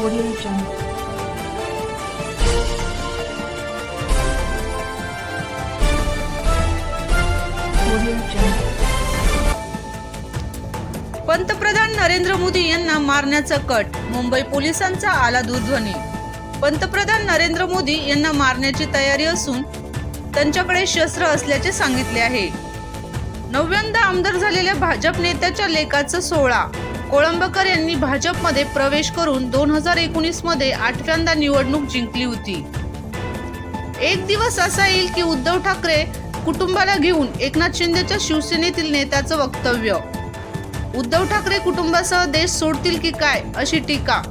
Audio Jungle. पंतप्रधान नरेंद्र मोदी यांना मारण्याचा कट. मुंबई पोलिसांचा आला दूरध्वनी. पंतप्रधान नरेंद्र मोदी यांना मारण्याची तयारी असून त्यांच्याकडे शस्त्र असल्याचे सांगितले आहे. नव्यांदा आमदार झालेल्या भाजप नेत्याच्या लेखाचा सोहळा. कोळंबकर यांनी भाजपमध्ये प्रवेश करून दोन हजार एकोणीसमध्ये आठव्यांदा निवडणूक जिंकली होती. एक दिवस असा येईल की उद्धव ठाकरे कुटुंबाला घेऊन एकनाथ शिंदेच्या शिवसेनेतील नेत्याचं वक्तव्य. उद्धव ठाकरे कुटुंबासह देश सोडतील की काय अशी टीका.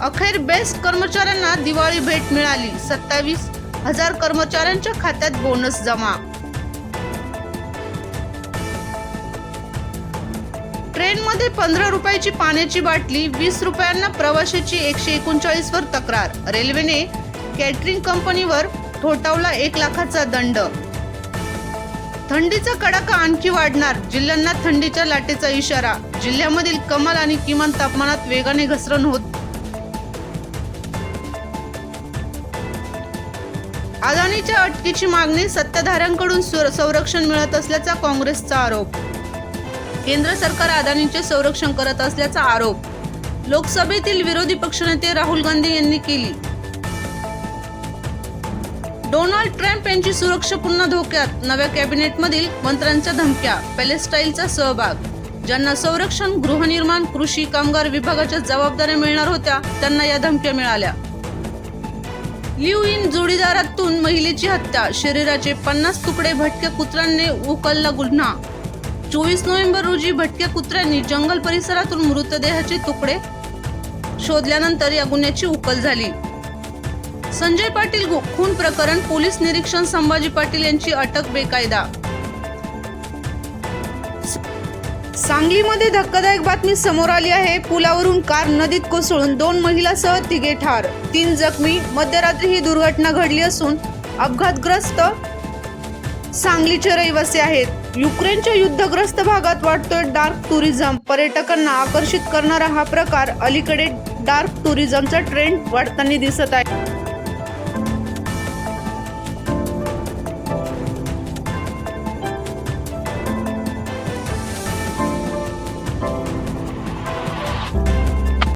अखेर बेस्ट कर्मचाऱ्यांना दिवाळी भेट मिळाली. सत्तावीस हजार कर्मचाऱ्यांच्या खात्यात बोनस जमा. ट्रेनमध्ये पंधरा रुपयाची पाण्याची बाटली वीस रुपयांना प्रवाशाची एकशे एकोणचाळीसवर तक्रार. रेल्वेने कॅटरिंग कंपनीवर ठोठावला एक लाखाचा दंड. थंडीचा कडाका आणखी वाढणार जिल्ह्यांना थंडीच्या लाटेचा इशारा. जिल्ह्यामधील कमाल आणि किमान तापमानात वेगाने घसरण होत. अदानीच्या अटकेची मागणी सत्ताधाऱ्यांकडून संरक्षण मिळत असल्याचा काँग्रेसचा आरोप. केंद्र सरकार अदानींचे संरक्षण करत असल्याचा आरोप. लोकसभेतील विरोधी पक्षनेते राहुल गांधी यांनी केली. डोनाल्ड ट्रम्प यांची सुरक्षा पुन्हा धोक्यात नव्या कॅबिनेटमधील मंत्र्यांच्या धमक्या पॅलेस्टाईलचा सहभाग. ज्यांना संरक्षण गृहनिर्माण कृषी कामगार विभागाच्या जबाबदाऱ्या मिळणार होत्या त्यांना या धमक्या मिळाल्या. लिव्ह इन जोडीदारातून महिलेची हत्या शरीराचे पन्नास तुकडे भटक्या कुत्र्यांनी उकलला गुन्हा. चोवीस नोव्हेंबर रोजी भटक्या कुत्र्यांनी जंगल परिसरातून मृतदेहाचे तुकडे शोधल्यानंतर या गुन्ह्याची उकल झाली. संजय पाटील खून प्रकरण पोलीस निरीक्षण संभाजी पाटील यांची अटक बेकायदा. सांगलीमध्ये धक्कादायक बातमी समोर आली आहे. पुलावरून कार नदीत कोसळून दोन महिलासह तिघे ठार. तीन जखमी. मध्यरात्री ही दुर्घटना घडली असून अपघातग्रस्त सांगलीचे रहिवासी आहेत. युक्रेनच्या युद्धग्रस्त भागात वाढतोय डार्क टुरिझम. पर्यटकांना आकर्षित करणारा हा प्रकार अलीकडे डार्क टुरिझमचा ट्रेंड वाढताना दिसत आहे.